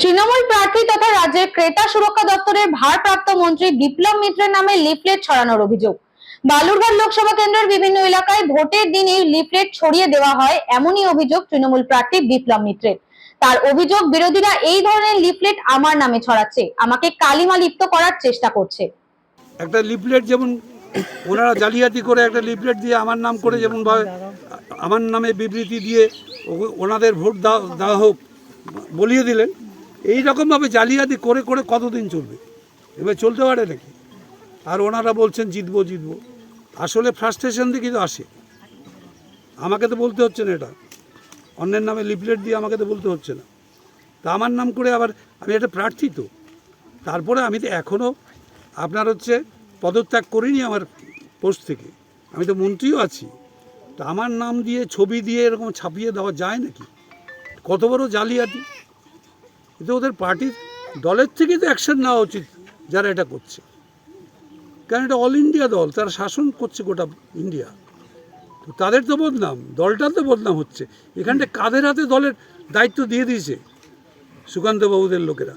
তৃণমূল প্রার্থী তথা রাজ্যের ক্রেতা সুরক্ষা দপ্তরের ভারপ্রাপ্ত মন্ত্রী বিপ্লব মিত্রের নামে লিফলেট ছড়ানোর অভিযোগ। বালুরঘাট লোকসভা কেন্দ্রের বিভিন্ন এলাকায় ভোটের দিনে লিফলেট ছড়িয়ে দেওয়া হয় এমনই অভিযোগ তৃণমূল প্রার্থী বিপ্লব মিত্রের। তার অভিযোগ, বিরোধীরা এই ধরনের লিফলেট আমার নামে ছড়াচ্ছে, আমাকে কালিমা লিপ্ত করার চেষ্টা করছে। একটা লিফলেট যেমন ওনারা জালিয়াতি করে একটা লিফলেট দিয়ে আমার নাম করে যেমন আমার নামে বিবৃতি দিয়ে ওনাদের ভোট দেওয়া হোক, বলিয়ে দিলেন। এই রকমভাবে জালিয়াতি করে করে কতদিন চলবে? এবার চলতে পারে নাকি? আর ওনারা বলছেন, জিতবো জিতবো। আসলে ফ্রাস্ট্রেশন থেকে তো আসে। আমাকে তো বলতে হচ্ছে না এটা। অন্যের নামে লিফলেট দিয়ে আমাকে তো বলতে হচ্ছে না। তা আমার নাম করে আবার, আমি একটা প্রার্থী তো। তারপরে আমি তো এখনও আপনার হচ্ছে পদত্যাগ করিনি আমার পোস্ট থেকে। আমি তো মন্ত্রীও আছি। তা আমার নাম দিয়ে, ছবি দিয়ে এরকম ছাপিয়ে দেওয়া যায় নাকি? কত বড় জালিয়াতি? কিন্তু ওদের পার্টির দলের থেকে তো অ্যাকশন নেওয়া উচিত যারা এটা করছে। কারণ এটা অল ইন্ডিয়া দল, তারা শাসন করছে গোটা ইন্ডিয়া তো তাদের তো বদনাম, দলটার তো বদনাম হচ্ছে। এখানটা কাদের হাতে দলের দায়িত্ব দিয়ে দিয়েছে সুকান্তবাবুদের লোকেরা?